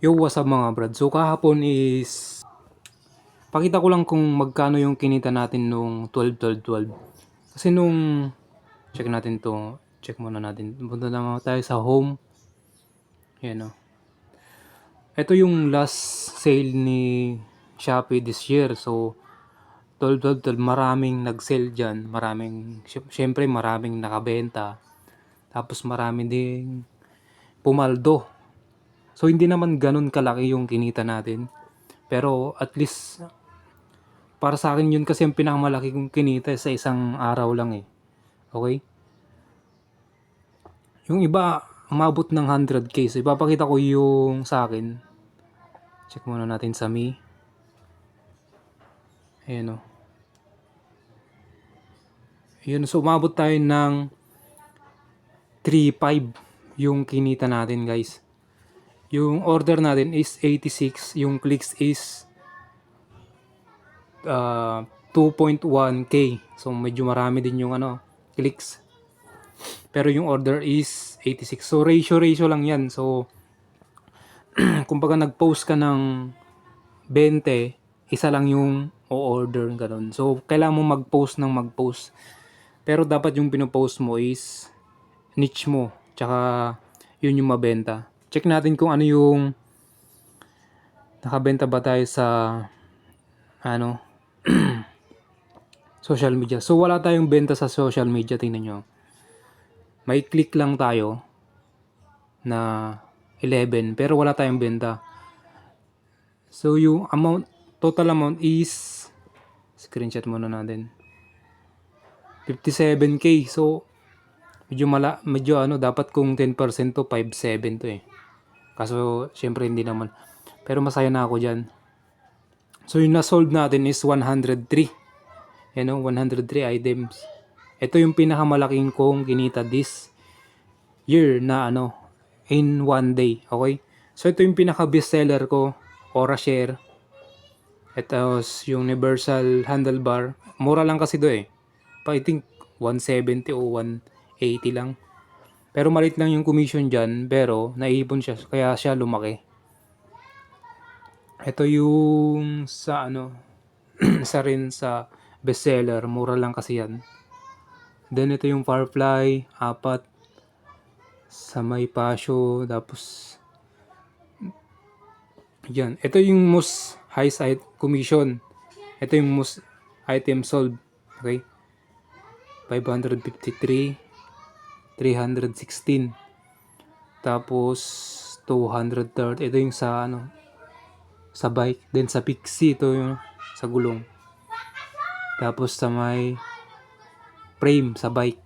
Yo, what's up mga brad? So kahapon is pakita ko lang kung magkano yung kinita natin nung 12 12 12. Kasi nung check natin to, check muna natin. Punta mga tayo sa home. Yan o. Ito yung last sale ni Shopee this year. So 12 12 12 maraming nag-sale diyan, maraming sy- syempre maraming nakabenta. Tapos marami ding pumaldo. So hindi naman ganun kalaki yung kinita natin. Pero at least para sa akin yun kasi ang pinakamalaki kong kinita sa isang araw lang eh. Okay? Yung iba umabot ng 100k. So ipapakita ko yung sa akin. Check muna natin sa me. Ayan o. Yun, so umabot tayo ng 3.5 yung kinita natin guys. Yung order natin is 86, yung clicks is uh, 2.1k. So medyo marami din yung ano, clicks. Pero yung order is 86. So ratio ratio lang 'yan. So kumbaga nag-post ka ng 20, isa lang yung o-order ganun. So kailangan mo mag-post ng mag-post. Pero dapat yung pinopost mo is niche mo. Tsaka yun yung mabenta. Check natin kung ano yung nakabenta ba tayo sa ano social media. So wala tayong benta sa social media, tingnan nyo. May click lang tayo na 11 pero wala tayong benta. So yung amount total amount is screenshot muna natin. 57k. So medyo mala medyo ano dapat kung 10% to 57 to eh. Kaso syempre hindi naman. Pero masaya na ako diyan. So yung na-sold natin is 103. Yan o, 103 items. Ito yung pinakamalaking kong kinita this year na ano, in one day. Okay? So ito yung pinaka best seller ko, Aura Share. Ito yung Universal Handlebar. Mura lang kasi do eh. Pa, I think 170 o 180 lang. Pero malit lang yung commission dyan, pero naipon siya, kaya siya lumaki. Ito yung sa ano, sa rin sa bestseller, mura lang kasi yan. Then ito yung Firefly, apat sa may pasyo, tapos yan. Ito yung most high side commission. Ito yung most item sold. Okay? 553 316 tapos 230 ito yung sa ano sa bike. Then sa Pixie ito yung sa gulong. Tapos sa may frame sa bike.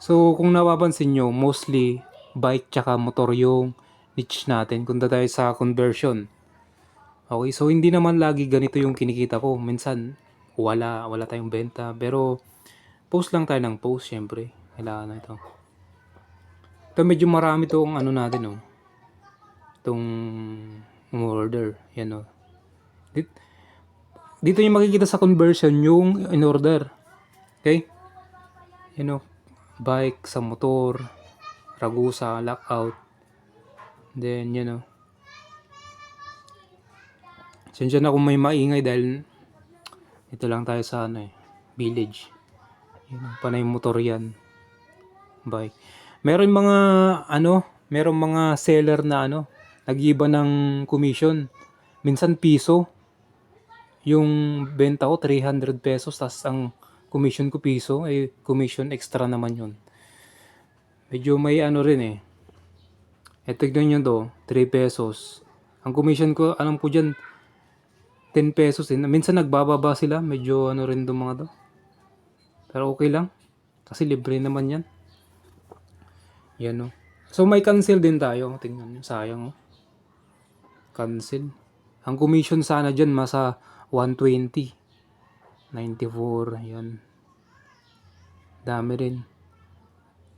So kung napapansin nyo mostly bike tsaka motor yung niche natin. Kung tayo sa conversion. Okay so hindi naman lagi ganito yung kinikita ko. Minsan wala wala tayong benta. Pero post lang tayo ng post syempre kailangan na ito. Ito medyo marami tong ano natin oh. Itong order yan oh. Dito, dito yung makikita sa conversion yung in order okay? Yan oh. Bike sa motor ragusa lockout. Then yan oh. Sensya na kung may maingay dahil ito lang tayo sa ano eh, village. Yun, panay motor yan. Bike. Meron mga ano, meron mga seller na ano, nag-iba ng commission. Minsan piso. Yung benta ko 300 pesos tas ang commission ko piso, eh commission extra naman yun. Medyo may ano rin eh. Eh tignan nyo to, 3 pesos. Ang commission ko, alam ko dyan, 10 pesos din. Minsan nagbababa sila, medyo ano rin itong mga to. Pero okay lang. Kasi libre naman yan. Yan o. So may cancel din tayo. Tingnan nyo, sayang o. Cancel. Ang commission sana dyan masa 120. 94. Yan. Dami rin.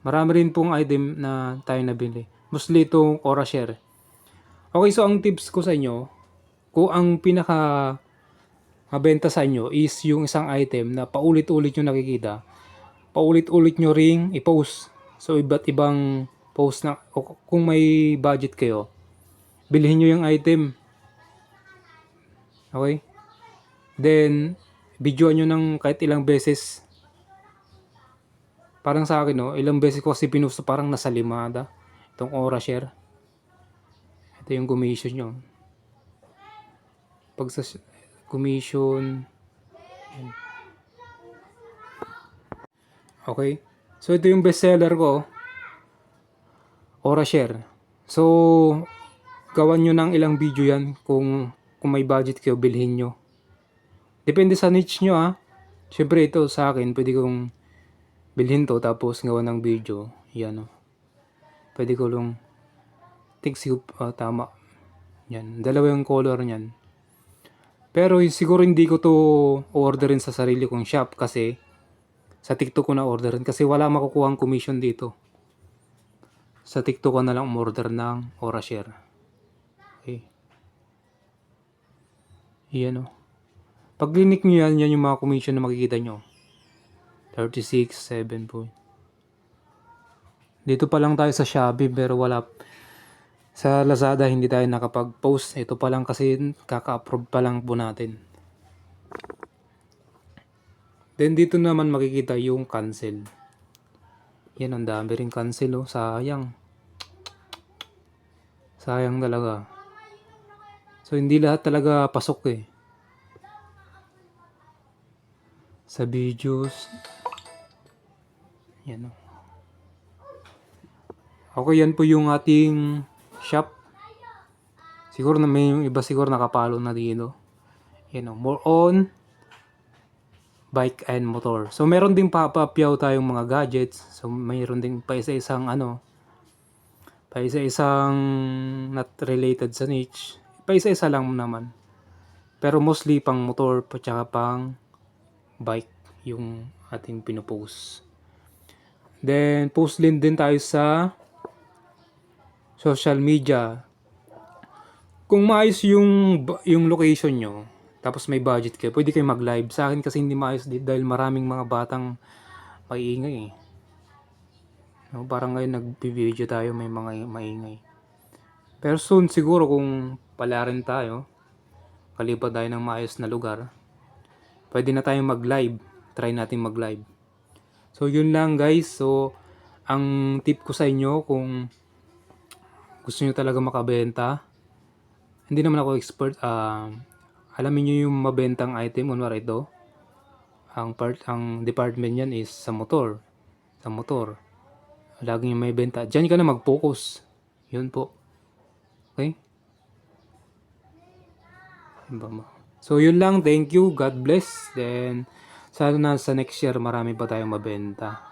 Marami rin pong item na tayo nabili. Mostly itong Aura Share. Okay, so ang tips ko sa inyo, kung ang pinaka mabenta sa inyo is yung isang item na paulit-ulit nyo nakikita, paulit-ulit nyo ring i-post. So, iba't ibang post na, o kung may budget kayo, bilhin nyo yung item. Okay? Then, videoan nyo ng kahit ilang beses. Parang sa akin, no, ilang beses ko kasi pinusto parang nasa limada. Itong Aura Share. Ito yung commission nyo. Pag sa commission. Okay. So, ito yung bestseller ko. Aura Share. So, gawan nyo ng ilang video yan kung, kung may budget kayo, bilhin nyo. Depende sa niche nyo ha. Siyempre ito sa akin, pwede kong bilhin to tapos gawa ng video. Yan o. Pwede ko lang think sig- ah, tama. Yan. Dalawa yung color niyan. Pero siguro hindi ko to orderin sa sarili kong shop kasi sa TikTok ko na orderin kasi wala makukuha ang commission dito. Sa TikTok ko na lang order ng Aura Share. Okay. Yan o. Pag linik nyo yan, yan yung mga commission na makikita nyo. 36, 7 po. Dito pa lang tayo sa Shopee pero wala. Sa Lazada hindi tayo nakapag-post. Ito pa lang kasi kaka-approve pa lang po natin. Then dito naman makikita yung cancel. Yan ang dami rin cancel oh. Sayang. Sayang talaga. So hindi lahat talaga pasok eh. Sa videos. Yan oh. Okay, yan po yung ating shop. Siguro na may iba siguro nakapalo na dito. Yan o, more on bike and motor. So meron ding papapyaw tayong mga gadgets. So mayroon ding pa isa-isang ano, pa isa-isang not related sa niche. Pa isa-isa lang naman. Pero mostly pang motor pa tsaka pang bike yung ating pinopost. Then post din din tayo sa social media. Kung maayos yung yung location nyo, tapos may budget kayo, pwede kayo mag-live. Sa akin kasi hindi maayos dahil maraming mga batang maiingay eh. No, parang ngayon nag-video tayo, may mga maingay. Pero soon siguro kung pala rin tayo, kalipat tayo ng maayos na lugar, pwede na tayong mag-live. Try natin mag-live. So yun lang guys. So ang tip ko sa inyo kung gusto nyo talaga makabenta, hindi naman ako expert, ah, alamin nyo yung mabentang item, kunwari ito, ang part, ang department yan is sa motor, sa motor. Lagi yung may benta. Diyan ka na mag-focus. Yun po. Okay? So yun lang, thank you, God bless. Then sana sa next year marami pa tayong mabenta.